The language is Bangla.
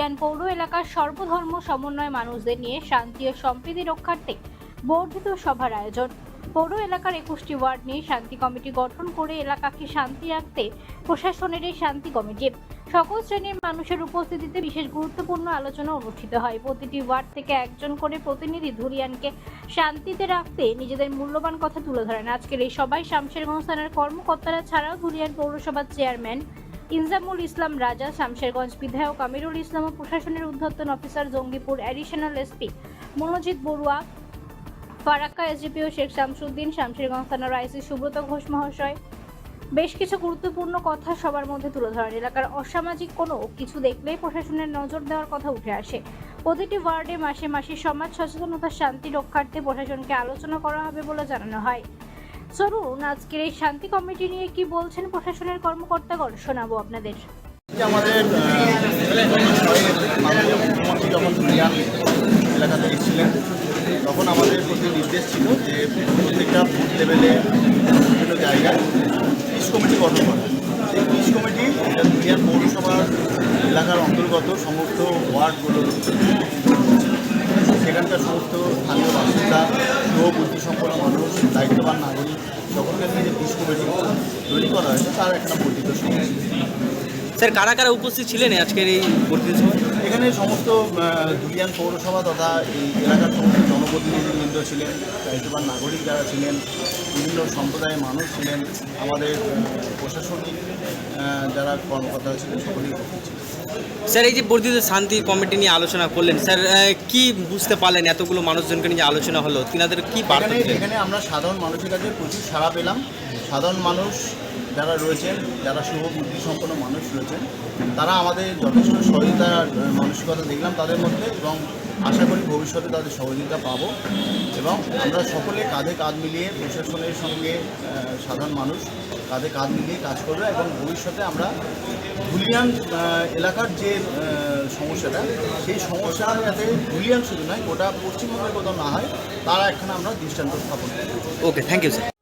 ইয়ান পৌর এলাকার সর্বধর্ম সমন্বয় মানুষদের নিয়ে শান্তি ও সম্প্রীতি রক্ষার্থে বর্ধিত সভার আয়োজন। পৌর এলাকার একুশটি ওয়ার্ড নিয়ে শান্তি কমিটি গঠন করে এলাকাকে শান্তি রাখতে প্রশাসনের এই শান্তি কমিটি। সকল শ্রেণির মানুষের উপস্থিতিতে বিশেষ গুরুত্বপূর্ণ আলোচনা অনুষ্ঠিত হয়। প্রতিটি ওয়ার্ড থেকে একজন করে প্রতিনিধি ধুরিয়ানকে শান্তিতে রাখতে নিজেদের মূল্যবান কথা তুলে ধরেন। আজকের এই সবাই শামশেরগঞ্জ থানার কর্মকর্তারা ছাড়াও ধুরিয়ান পৌরসভার চেয়ারম্যান ইনজামুল ইসলাম রাজা, শামশেরগঞ্জ বিধায়ক, আমিরুল ইসলাম ও প্রশাসনের উদ্ধর্তন officer Jangipur additional SP Monojit Barua, Farakka SDPO Sheikh Shamsuddin, Samserganj থানার আইসি সুব্রত ঘোষ মহাশয়। বেশ কিছু গুরুত্বপূর্ণ কথা সবার মধ্যে তুলে ধরেন। এলাকার অসামাজিক কোনো কিছু দেখলেই প্রশাসনের নজর দেওয়ার কথা উঠে আসে। প্রতিটি ওয়ার্ডে মাসে মাসে সমাজ সচেতনতা, শান্তি রক্ষার্থে প্রশাসনকে আলোচনা করা হবে বলে জানানো হয়। চলুন আজকের এই শান্তি কমিটি নিয়ে কি বলছেন প্রশাসনের কর্মকর্তাগণ? শোনাবো আপনাদের। আমাদের যখন এলাকাতে এসেছিলেন তখন আমাদের প্রতি নির্দেশ ছিল যে প্রত্যেকটা বুথ লেভেলে বিভিন্ন জায়গায় পিস কমিটি গঠন করা। সেই পিস কমিটি রিয়ান পৌরসভার এলাকার অন্তর্গত সমস্ত ওয়ার্ডগুলো সেখানকার সমস্ত স্থানীয় বাসিন্দা যুব বুদ্ধিসম্পন্ন মানুষ, দায়িত্ববান নাগরিক যে পিস কমিটি তৈরি করা হয়েছে, তার একটা পরিচিত সমস্যা স্যার কারা কারা উপস্থিত ছিলেন আজকের এই বক্তৃতা সভায় এখানে সমস্ত দুলিয়ান পৌরসভা তথা এই এলাকার সমস্ত জনপ্রতিনিধিবৃন্দ ছিলেন দায়িত্ববান নাগরিক যারা ছিলেন বিভিন্ন সম্প্রদায়ের মানুষ ছিলেন আমাদের প্রশাসনিক যারা কর্মকর্তা ছিলেন সকলেই স্যার এই যে বর্ধিত শান্তি কমিটি নিয়ে আলোচনা করলেন স্যার কি বুঝতে পারলেন এতগুলো মানুষজনকে নিয়ে আলোচনা হলো? তিনাদের কি এখানে আমরা সাধারণ মানুষের কাছে প্রচুর সাড়া পেলাম। সাধারণ মানুষ যারা রয়েছেন, যারা শুভ বুদ্ধি সম্পন্ন মানুষ রয়েছেন, তারা আমাদের যথেষ্ট সহযোগিতা মানসিকতা দেখলাম তাদের মধ্যে এবং আশা করি ভবিষ্যতে তাদের সহযোগিতা পাবো এবং আমরা সকলে কাঁধে কাঁধ মিলিয়ে প্রশাসনের সঙ্গে সাধারণ মানুষ কাঁধে কাঁধ মিলিয়ে কাজ করবে এবং ভবিষ্যতে আমরা ধুলিয়ান এলাকার যে সমস্যাটা, সেই সমস্যা যাতে ধুলিয়ান শুধু নয়, গোটা পশ্চিমবঙ্গের কোথাও না হয়, তারা এখানে আমরা দৃষ্টান্ত স্থাপন করব। Okay thank you sir